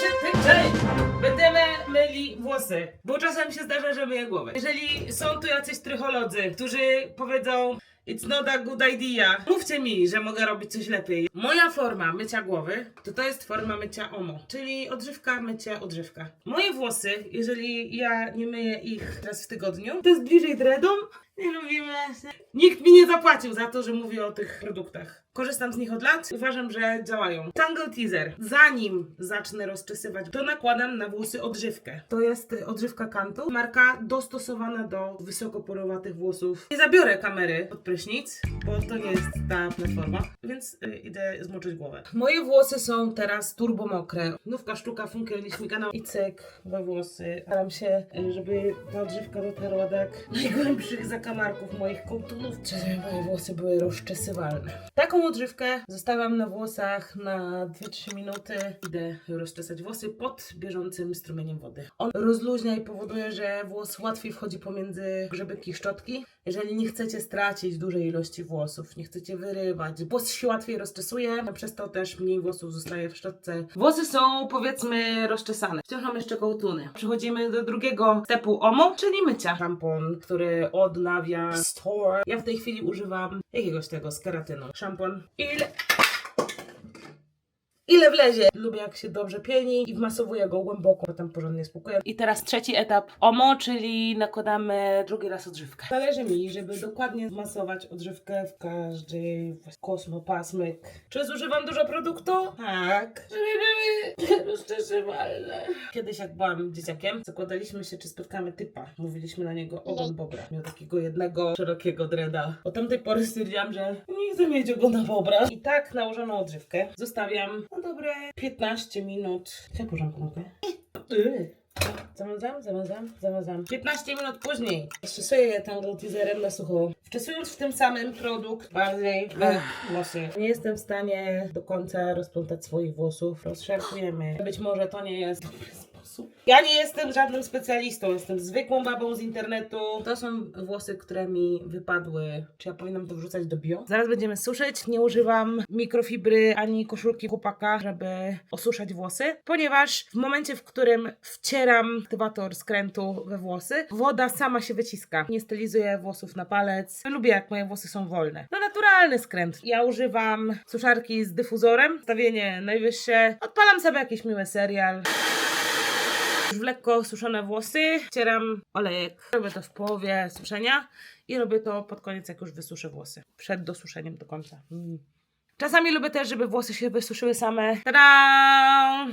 czy ty, cześć! Będziemy myli włosy, bo czasem się zdarza, że myję głowę. Jeżeli są tu jacyś trycholodzy, którzy powiedzą It's not a good idea. Mówcie mi, że mogę robić coś lepiej. Moja forma mycia głowy to to jest forma mycia OMO, czyli odżywka, mycie, odżywka. Moje włosy, jeżeli ja nie myję ich raz w tygodniu, to jest bliżej dreadom. Nie lubimy. Nikt mi nie zapłacił za to, że mówię o tych produktach. Korzystam z nich od lat. Uważam, że działają. Tangle Teaser. Zanim zacznę rozczesywać, to nakładam na włosy odżywkę. To jest y, odżywka Kantu. Marka dostosowana do wysokoporowatych włosów. Nie zabiorę kamery pod prysznic, bo to nie jest ta platforma, więc y, idę zmoczyć głowę. Moje włosy są teraz turbo mokre. Nówka sztuka funkiel śmigana i cyk we włosy. Staram się, y, żeby ta odżywka dotarła do najgłębszych zakamarków moich kołtunów, żeby moje włosy były rozczesywalne. Taką odżywkę zostawiam na włosach na 2-3 minuty. Idę rozczesać włosy pod bieżącym strumieniem wody. On rozluźnia i powoduje, że włos łatwiej wchodzi pomiędzy grzebyki szczotki. Jeżeli nie chcecie stracić dużej ilości włosów, nie chcecie wyrywać, włos się łatwiej rozczesuje, a przez to też mniej włosów zostaje w szczotce. Włosy są powiedzmy rozczesane. Wciąż mam jeszcze kołtuny. Przechodzimy do drugiego stepu OMO, czyli mycia. Szampon, który store. Ja w tej chwili używam jakiegoś tego z keratyną. Szampon. Ile ile wlezie. Lubię jak się dobrze pieni i wmasowuję go głęboko, potem porządnie spłukuję. I teraz trzeci etap OMO, czyli nakładamy drugi raz odżywkę. Zależy mi, żeby dokładnie zmasować odżywkę w każdej kosmopasmyk. Czy zużywam dużo produktu? Tak. Żeby były rozczeszywalne. Kiedyś jak byłam dzieciakiem, zakładaliśmy się, czy spotkamy typa. Mówiliśmy na niego ogon bobra. Miał takiego jednego szerokiego dreda. Od tamtej pory stwierdziłam, że nie chcę mieć ogona bobra. I tak nałożoną odżywkę zostawiam na dobre 15 minut. Ja porządku mogę. Zamazam, zamazam, zamazam. 15 minut później stosuję je tangle teaserem na sucho. Wczesując w tym samym produkt bardziej we włosy. Nie jestem w stanie do końca rozplątać swoich włosów. Rozszarpujemy. Być może to nie jest dobry sposób. Ja nie jestem żadnym specjalistą, jestem zwykłą babą z internetu. To są włosy, które mi wypadły. Czy ja powinnam to wrzucać do bio? Zaraz będziemy suszyć. Nie używam mikrofibry ani koszulki chłopaka, żeby osuszać włosy, ponieważ w momencie, w którym wcieram aktywator skrętu we włosy, woda sama się wyciska. Nie stylizuję włosów na palec. Lubię, jak moje włosy są wolne. No naturalny skręt. Ja używam suszarki z dyfuzorem, stawienie najwyższe. Odpalam sobie jakiś miły serial. W lekko suszone włosy, wcieram olejek. Robię to w połowie suszenia i robię to pod koniec, jak już wysuszę włosy. Przed dosuszeniem do końca. Mm. Czasami lubię też, żeby włosy się wysuszyły same. Tada!